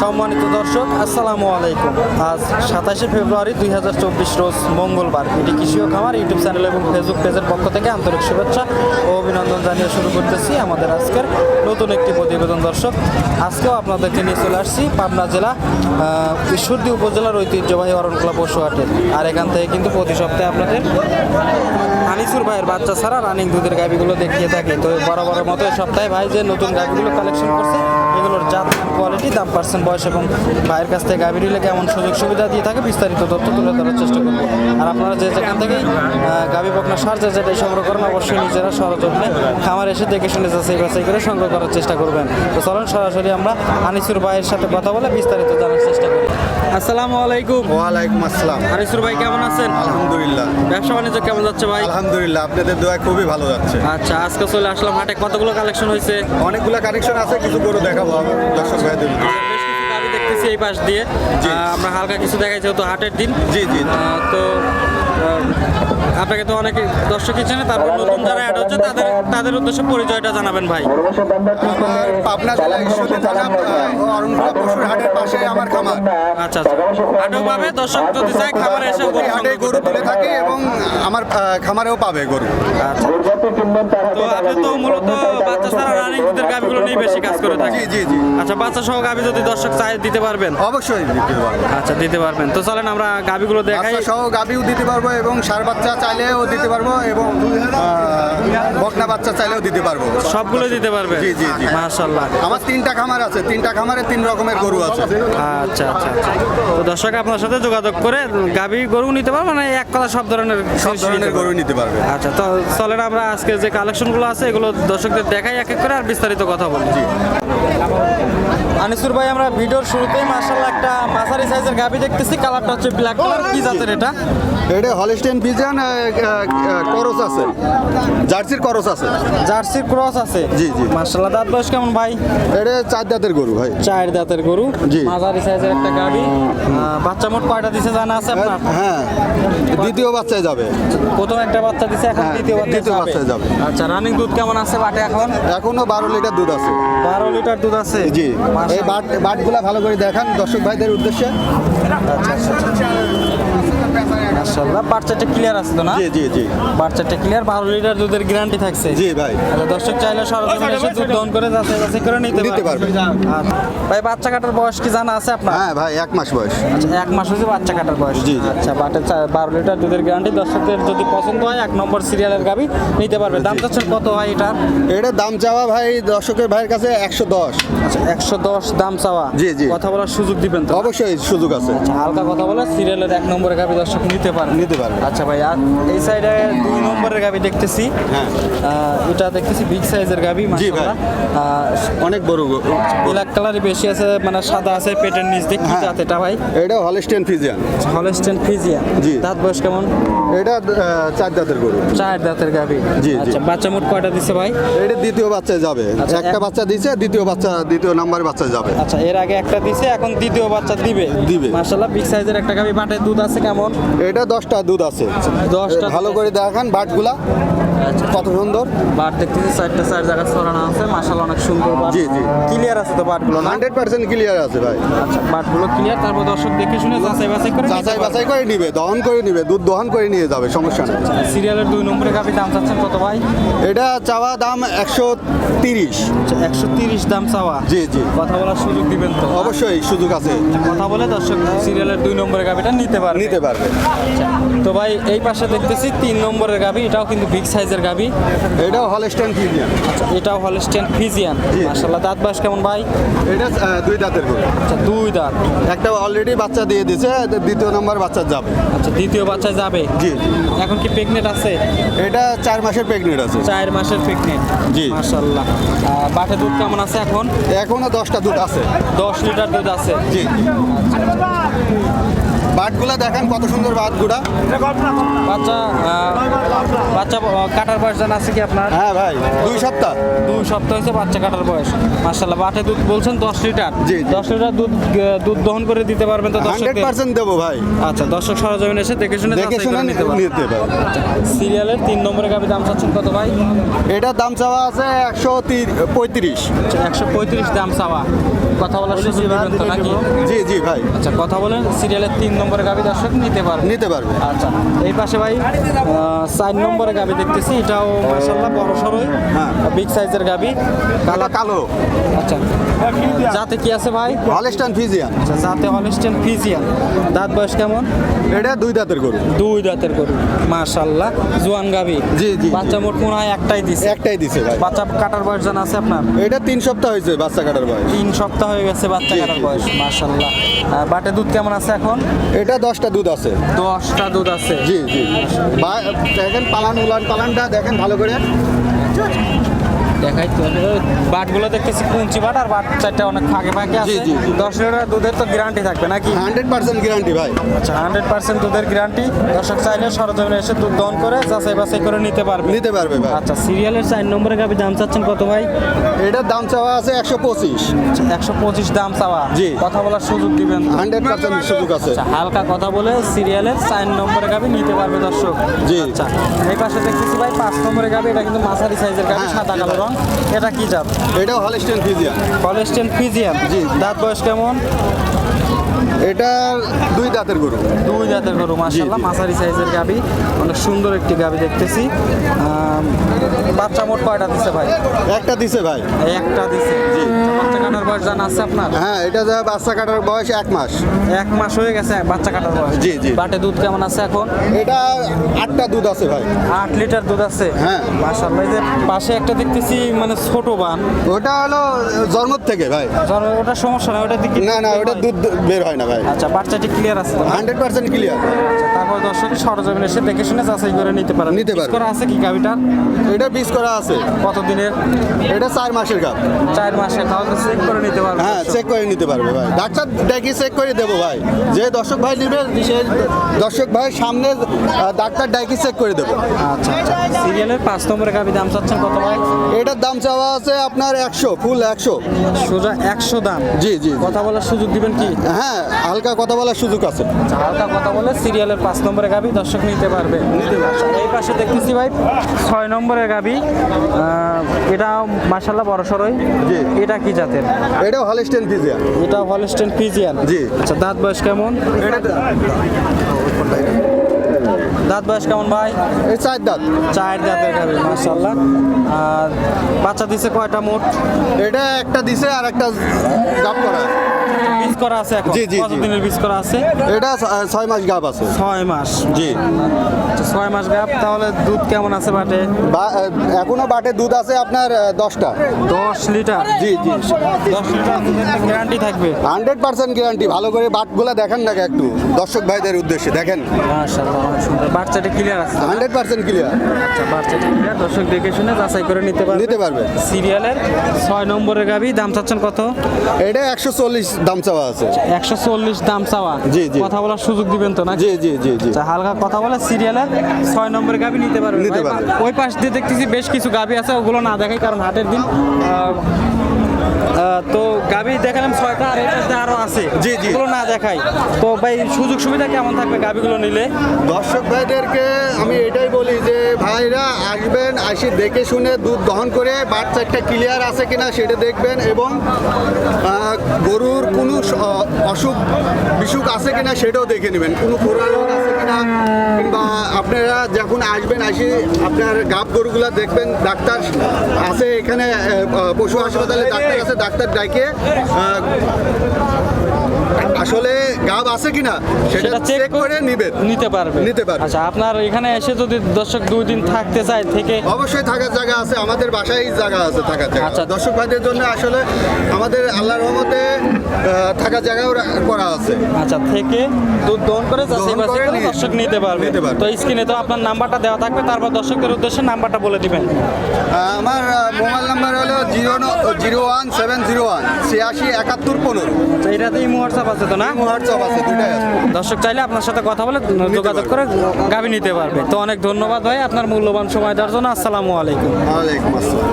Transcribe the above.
সম্মানিত দর্শক, আসসালামু আলাইকুম। আজ সাতাশে ফেব্রুয়ারি দুই হাজার চব্বিশ রোজ মঙ্গলবার। এটি কৃষি ও খামার, ইউটিউব চ্যানেল এবং ফেসবুক পেজের পক্ষ থেকে আন্তরিক শুভেচ্ছা ও অভিনন্দন জানিয়ে শুরু করতেছি আমাদের আজকের নতুন একটি প্রতিবেদন। দর্শক, আজকেও আপনাদেরকে নিয়ে চলে আসছি পাবনা জেলা ঈশ্বরদী উপজেলার ঐতিহ্যবাহী অরণকলা পশু হাটে আর এখান থেকে কিন্তু প্রতি সপ্তাহে আপনাদের আনিসুর ভাইয়ের বাচ্চা ছাড়া রানিং দুধের গাভিগুলো দেখিয়ে থাকি। তো বরাবরের মতো সপ্তাহে ভাই যে নতুন গাভিগুলো কালেকশন করছে এগুলোর জাত কোয়ালিটি দাম পার্সেন্ট বয়স এবং ভাইয়ের কাছ থেকে গাভি নিলে কেমন সুযোগ সুবিধা দিয়ে থাকে বিস্তারিত তথ্য তুলে ধরার চেষ্টা করব। আর আপনারা যে যেখান থেকেই গাভি বকনা সার যে যেটাই সংগ্রহ করেন অবশ্যই নিজেরা সরজমিনে খামার এসে দেখে শুনে যাচাই বাছাই করে সংগ্রহ করার চেষ্টা করবেন। তো চলুন সরাসরি আমরা আনিসুর ভাইয়ের সাথে কথা বলে বিস্তারিত জানার চেষ্টা করি। আসসালামু আলাইকুম। ওয়ালাইকুম আসসালাম। আনিসুর ভাই কেমন আছেন? আলহামদুলিল্লাহ। ব্যবসা বাণিজ্য কেমন যাচ্ছে ভাই? আলহামদুলিল্লাহ আপনাদের দোয়া খুবই ভালো যাচ্ছে। আচ্ছা আজকে চলে আসলাম হাটে। কতগুলো কালেকশন হয়েছে? অনেকগুলো কালেকশন আছে কিছু গরু দেখাবো। আমার দর্শক ভাইদের বেশ দেখতেছি এই পাশ দিয়ে। আমরা হালকা কিছু দেখাই যেহেতু হাটের দিন। জি জি। তো আপনাকে তো অনেকে দর্শকই চেনে তারপর নতুন যারা অ্যাড হচ্ছে তাদের তাদের উদ্দেশ্যে পরিচয়টা জানাবেন ভাই। আমার পাবনা জেলা ঈশ্বরদী থানা অরণকুলা পশুর হাটের পাশে আমার খামার। আচ্ছা আচ্ছা। হাটেও পাবে দর্শক যদি চায় খাবার এসে গরু হাটে গরু তুলে থাকে এবং আমার খামারেও পাবে গরু। আচ্ছা। তো আপনি তো মূলত বাচ্চা ছাড়া রানিং দুধের গাভিগুলো নিয়ে বেশি কাজ করে থাকেন। জি জি জি। আচ্ছা বাচ্চা সহ গাভি যদি দর্শক চায় দিতে পারবেন? অবশ্যই দিতে পারব। আচ্ছা দিতে পারবেন। তো চলেন আমরা গাভিগুলো দেখাই। বাচ্চা সহ গাবিও দিতে পারব এবং সার বাচ্চা চাইলেও দিতে পারব এবং বকনা বাচ্চা চাইলেও দিতে পারব। সবগুলো দিতে পারবে? জি, জি, জি। মাশাআল্লাহ। আমার তিনটা খামার আছে তিনটা খামারে তিন রকমের গরু আছে। আচ্ছা আচ্ছা আচ্ছা। তো দর্শক আপনার সাথে যোগাযোগ করে গাভী গরু নিতে পারবেন মানে এক কথা সব ধরনের সব ধরনের গরু নিতে পারবে। আচ্ছা তো চলেন আমরা আজকে যে কালেকশনগুলো আছে এগুলো দর্শকদের দেখাই এক এক করে আর বিস্তারিত কথা বলি। জি। আনিসুর ভাই আমরা ভিডিওর শুরুতেই মার্শাল্লাহ একটা মাঝারি সাইজের গাভী দেখতেছি। কালারটা হচ্ছে ব্ল্যাক কালার কি জাতের এটা? এটা হলিস্টেন পিজিয়ান করস আছে? জার্সির করস আছে? জার্সির ক্রস আছে? জি, জি। মার্শাল্লাহ দাঁত বয়স কেমন ভাই? এটা চার দাঁতের গরু ভাই। চার দাঁতের গরু। জি। মাঝারি সাইজের একটা আহ, বাচ্চা মোট কয়টা দিছে জানা আছে আপনার? হ্যাঁ। দ্বিতীয় বাচ্চায় যাবে। প্রথম একটা বাচ্চা দিছে এখন হ্যাঁ, দ্বিতীয় বাচ্চা দ্বিতীয় যাবে। বাচ্চায় যাবে। আচ্ছা রানিং দুধ কেমন আছে বাটে এখন? এখনও বারো লিটার দুধ আছে। বারো লিটার দুধ আছে? জি। এই বাট বাটগুলা ভালো করে দেখান দর্শক ভাইদের উদ্দেশ্যে মাশাআল্লাহ। বাচ্চাটা ক্লিয়ার আছে তো না? জি জি জি। বাচ্চাটা ক্লিয়ার বারো লিটার দুধের গ্যারান্টি থাকছে। জি ভাই। আচ্ছা, দর্শক চাইলে সরজমিনে এসে দুধ দহন করে যাচাই বাছাই করে নিতে নিতে পারবে পারবে। ভাই বাচ্চা কাটার বয়স কি জানা আছে আপনার? হ্যাঁ ভাই এক মাস বয়স। আচ্ছা এক মাস হয়েছে বাচ্চা কাটার বয়স। জি। আচ্ছা বাটে চা- বারো লিটার দুধের গ্যারান্টি দর্শকদের যদি পছন্দ হয় এক নম্বর সিরিয়ালের গাবি নিতে পারবে দাম চাচ্ছেন কত হয় এটা? এটার দাম চাওয়া ভাই দর্শকের ভাইয়ের কাছে একশো দশ। আচ্ছা একশো দশ দাম চাওয়া। জি, জি। কথা বলার সুযোগ দিবেন তো অবশ্যই সুযোগ আছে। আচ্ছা, হালকা কথা বলে সিরিয়ালের এক নম্বরের গাবি দর্শক নিতে নিতে পারবে আচ্ছা ভাই আর এই সাইডে দুই নম্বরের গাবি দেখতেছি। হ্যাঁ। এটা দেখতেছি বিগ সাইজের গাবি জি ভাই। অনেক বড়। ব্ল্যাক কালারই বেশি আছে মানে সাদা আছে পেটের নিচ দিয়ে কি হ্যাঁ। জাত এটা ভাই? এটা হলিস্টেন ফিজিয়ান হলস্টেন ফিজিয়া জি। দাঁত বয়স কেমন? এটা চার দাঁতের গরু। চার দাঁতের গাবি। জি। আচ্ছা বাচ্চা মোট কয়টা দিছে ভাই? এটা দ্বিতীয় বাচ্চায় যাবে। আচ্ছা, একটা বাচ্চা দিছে দ্বিতীয় বাচ্চা দ্বিতীয় নাম্বার বাচ্চা যাবে। আচ্ছা এর আগে একটা দিছে এখন দ্বিতীয় বাচ্চা দিবে। দিবে। মাশাআল্লাহ বিগ সাইজের একটা গাবি বাটে দুধ আছে কেমন? এটা দশটা দুধ আছে। দশটা ভালো করে দেখান বাটগুলা। কত সুন্দর? বাট দেখতেছি চারটা চার জায়গা ছড়ানো আছে মাশাআল্লাহ অনেক সুন্দর জি, জি। ক্লিয়ার আছে তো বাটগুলো হান্ড্রেড পার্সেন্ট ক্লিয়ার আছে ভাই। আচ্ছা বাটগুলো ক্লিয়ার তারপর দর্শক দেখে শুনে যাচাই বাছাই করে যাচাই বাছাই করে নিবে দহন করে নিবে দুধ দহন করে নিয়ে যাবে সমস্যা নেই। সিরিয়ালের দুই নম্বরে গাবি দাম চাচ্ছেন কত ভাই? এটা চাওয়া দাম একশো তিরিশ। একশো তিরিশ দাম চাওয়া। জি জি। কথা বলার সুযোগ দিবেন তো? অবশ্যই সুযোগ আছে। কথা বলে দর্শক সিরিয়ালের দুই নম্বরের গাবিটা নিতে পারবে। নিতে পারবে। তো ভাই এই পাশে দেখতেছি তিন নম্বরের গাবি এটাও কিন্তু বিগ সাইজের গাবি। এটাও হলস্টেন ফিজিয়ান এটাও হলস্টেন ফিজিয়ান। মাশাআল্লাহ দাঁত বয়স কেমন ভাই? এটা দুই দাঁতের গরু আচ্ছা দুই দাঁত। একটা অলরেডি বাচ্চা দিয়ে দিছে দ্বিতীয় নম্বর বাচ্চা যাবে। আচ্ছা দ্বিতীয় বাচ্চা যাবে? জি। এখন কি প্রেগনেন্ট আছে? এটা চার মাসের প্রেগনেন্ট আছে। চার মাসের প্রেগনেন্ট জি। মাশাআল্লাহ। বাটে দুধ কেমন আছে এখন? এখনও দশটা দুধ আছে। দশ লিটার দুধ আছে। জি। বাটগুলা দেখেন কত সুন্দর বাটগুলা বাচ্চা বাচ্চা কাটার বয়স জানা আছে কি আপনার? হ্যাঁ ভাই দুই সপ্তাহ। দুই সপ্তাহ হয়েছে বাচ্চা কাটার বয়স। মার্শাল্লাহ বাটে দুধ বলছেন দশ লিটার। জি। দশ লিটার দুধ দুধ দহন করে দিতে পারবেন তো দর্শক পার্সেন্ট দেবো ভাই। আচ্ছা দর্শক সরজমিন এসে দেখে শুনে দেখে শুনে নিতে পারবেন। নিতে সিরিয়ালের তিন নম্বরে গাবি দাম চাচ্ছেন কত ভাই? এটার দাম চাওয়া আছে একশো পঁয়ত্রিশ। একশো পঁয়ত্রিশ দাম চাওয়া। কথা বলার সুযোগ দিবেন তো নাকি? জি জি ভাই। আচ্ছা কথা বলেন সিরিয়ালের তিন নম্বরে গাবি দর্শক নিতে পারবে। নিতে পারবে। আচ্ছা এই পাশে ভাই চার নম্বরে গাবি দেখতেছি এটাও মাসাল্লাহ বড় সরই হ্যাঁ। বিগ সাইজের গাবি কালো কালো। আচ্ছা যাতে কি আছে ভাই? Holstein Friesian. আচ্ছা যাতে হলিস্টেন ফিজিয়ান। দাঁত বয়স কেমন? এটা দুই দাঁতের গরু। দুই দাঁতের গরু মাশাল্লাহ জোয়ান গাবি জি, জি, বাচ্চা মোট মনে হয় একটাই দিছে। একটাই দিছে ভাই। বাচ্চা কাটার বয়স জানা আছে আপনার? এটা তিন সপ্তাহ হয়েছে বাচ্চা কাটার বয়স। তিন সপ্তাহ হয়ে গেছে বাচ্চা কাটার বয়স মাশাল্লাহ বাটে দুধ কেমন আছে এখন? এটা দশটা দুধ আছে। দশটা দুধ আছে। জি জি। বা- দেখেন পালান উলান পালানটা দেখেন ভালো করে। দেখাই তো। বাটগুলো দেখতেছি কুঞ্চি বাট আর বাট চারটা অনেক ফাঁকে ফাঁকে আছে। দশ লিটার দুধের তো গ্যারান্টি থাকবে নাকি? হান্ড্রেড পার্সেন্ট গ্যারান্টি ভাই। আচ্ছা হান্ড্রেড পার্সেন্ট দুধের গ্যারান্টি দর্শক চাইলে সরজমিনে এসে দুধ দহন করে যাচাই বাছাই করে নিতে পারবে। নিতে পারবে ভাই। আচ্ছা সিরিয়ালের চার নম্বরে গাবি দাম চাচ্ছেন কত ভাই? এটার দাম চাওয়া আছে একশো পঁচিশ। একশো পঁচিশ দাম চাওয়া। জি। কথা বলার সুযোগ দিবেন হান্ড্রেড পার্সেন্ট সুযোগ আছে। আচ্ছা হালকা কথা বলে সিরিয়ালের চার নম্বরে গাবি নিতে পারবে দর্শক। জি। আচ্ছা এই পাশে দেখতেছি ভাই পাঁচ নম্বরে গাবি এটা কিন্তু মাঝারি সাইজের গাবি হ্যাঁ, সাদা কালো এটা কি জাত? এটাও হলস্টেন ফিজিয়ান হলস্টেন ফিজিয়ান জি। দাঁত বয়স কেমন? এটা দুই দাঁতের গরু। দুই জাতের গরু মাসাল্লাহ জি। মাঝারি সাইজের গাবি অনেক সুন্দর একটি গাবি দেখতেছি। বাচ্চা মোট কয়টা দিছে ভাই? একটা দিছে ভাই। একটা দিছে। জি। বাচ্চা কাটার বয়স জানা আছে আপনার? হ্যাঁ এটা যা বাচ্চা কাটার বয়স এক মাস। এক মাস হয়ে গেছে বাচ্চা কাটার বয়স? জি, জি। বাটে দুধ কেমন আছে এখন? এটা আটটা দুধ আছে ভাই। আট লিটার দুধ আছে? হ্যাঁ। এই যে পাশে একটা দেখতেছি মানে ছোট বান। ওটা হলো জন্মর থেকে ভাই। ওটা সমস্যা না ওটা না না ওটা দুধ বের হয় না ভাই। আচ্ছা বাচ্চাটি ক্লিয়ার আছে? হান্ড্রেড পার্সেন্ট ক্লিয়ার আচ্ছা, তারপর দর্শক সরজমিনে এসে দেখে শুনে যাচাই করে নিতে পারেন। নিতে পারবে। করা আছে কি গাবিটার এটা বীজ করা আছে। কতদিনের? এটা চার মাসের গাপ চার মাসে তাহলে চেক করে নিতে পারবে। হ্যাঁ চেক করে নিতে পারবে ভাই। ডাক্তার দেখি চেক করে দেবো ভাই। যে দর্শক ভাই নেবে সে দর্শক ভাই সামনে ডাক্তার ডাকি চেক করে দেবো। আচ্ছা আচ্ছা। সিরিয়ালের পাঁচ নম্বরের গাবি দাম চাচ্ছেন কত ভাই? এটার দাম চাওয়া আছে আপনার একশো ফুল একশো। সোজা একশো দাম। জি জি। কথা বলার সুযোগ দিবেন কি? হ্যাঁ হালকা কথা বলার সুযোগ আছে। আচ্ছা, হালকা কথা বলে সিরিয়ালের পাঁচ নম্বরের গাবি দর্শক নিতে পারবে। এই পাশে দেখতেছি ভাই ছয় নম্বরের গাবি এটা মাসাল্লাহ বড় সরই। জি। এটা কি জাতের? এটাও হলস্টেন ফিজিয়ান এটা হলস্টেন ফিজিয়ান জি। আচ্ছা দাঁত বয়স কেমন? এটা দাঁত। বয়স কেমন ভাই? এই চার দাঁত। চার দাঁতের গাবি মাসাল্লাহ আর বাচ্চা দিছে কয়টা মোট? এটা একটা দিছে আর একটা গাপ করা। বীজ করা আছে এখন? জি, জি, জি। কতদিনের বীজ করা আছে? এটা ছ- ছয় মাস গাপ আছে। ছয় মাস। জি। আচ্ছা, ছয় মাস গাপ তাহলে দুধ কেমন আছে বাটে? বা- এখনও বাটে দুধ আছে আপনার দশটা। দশ লিটার? জি জি। দশ লিটার দুধের গ্যারান্টি থাকবে। হান্ড্রেড পার্সেন্ট গ্যারান্টি ভালো করে বাটগুলা দেখেন না একটু দর্শক ভাইদের উদ্দেশ্যে দেখেন। মাশাআল্লাহ অনেক সুন্দর। বাচ্চাটা ক্লিয়ার আছে। হান্ড্রেড পার্সেন্ট ক্লিয়ার আচ্ছা বাচ্চাটা ক্লিয়ার দর্শক দেখে শুনে যাচাই করে নিতে পারবে। নিতে পারবে। সিরিয়ালের ছয় নম্বরের গাবি দাম চাচ্ছেন কত? এটা একশো চল্লিশ দাম চাওয়া আছে। একশো চল্লিশ দাম চাওয়া। জি, জি। কথা বলার সুযোগ দিবেন তো না জি জি জি জি। হালকা কথা বলে সিরিয়ালে ছয় নম্বরের গাবি নিতে পারবেন নিতে পারবেন ওই পাশ দিয়ে দেখতেছি বেশ কিছু গাবি আছে ওগুলো না দেখাই কারণ হাটের দিন। তো গাবি দেখালাম ছয়টা আর এই পাশে আরও আছে? জি, জি। ওগুলো না দেখাই। তো ভাই সুযোগ সুবিধা কেমন থাকবে গাবিগুলো নিলে? দর্শক ভাইদেরকে আমি এটাই বলি যে ভাইরা আসবেন আসি দেখে শুনে দুধ দহন করে বাচ্চাটা ক্লিয়ার আছে কিনা সেটা দেখবেন এবং গরুর কোনো অসুখ বিসুখ আছে কিনা সেটাও দেখে নেবেন। কোনো খোরা রোগ আছে কিনা কিংবা আপনারা যখন আসবেন আসি আপনার গাব গরুগুলা দেখবেন ডাক্তার আছে এখানে পশু হাসপাতালে ডাক্তার আছে ডাক্তার ডাইকে আহ, আসলে গাব আছে কিনা সেটা চেক করে নিবেন নিতে পারবে। নিতে পারবে। আচ্ছা আপনার এখানে এসে যদি দর্শক দুই দিন থাকতে চায় থেকে অবশ্যই থাকার জায়গা আছে আমাদের বাসায় জায়গা আছে থাকার জায়গা। আচ্ছা। দর্শক ভাইদের জন্য আসলে আমাদের আল্লাহর রহমতে থাকার জায়গাও করা আছে। আচ্ছা থেকে দুধ দহন করে যাচাই বাছাই করে দর্শক নিতে পারবে নিতে পারবে। তো স্ক্রিনে তো আপনার নাম্বারটা দেওয়া থাকবে তারপর দর্শকদের উদ্দেশ্যে নাম্বারটা বলে দিবেন। আমার মোবাইল নাম্বার হলো zero zero one seven zero one ছিয়াশি একাত্তর পনেরো। আচ্ছা এটাতেই হোয়াটসঅ্যাপ আছে তো না? হোয়াটসঅ্যাপ আছে দুটাই আছে। দর্শক চাইলে আপনার সাথে কথা বলে যোগাযোগ করে গাবি নিতে পারবে। তো অনেক ধন্যবাদ ভাই আপনার মূল্যবান সময় দেওয়ার জন্য। আসসালামু আলাইকুম। ওয়ালাইকুম আসসালাম।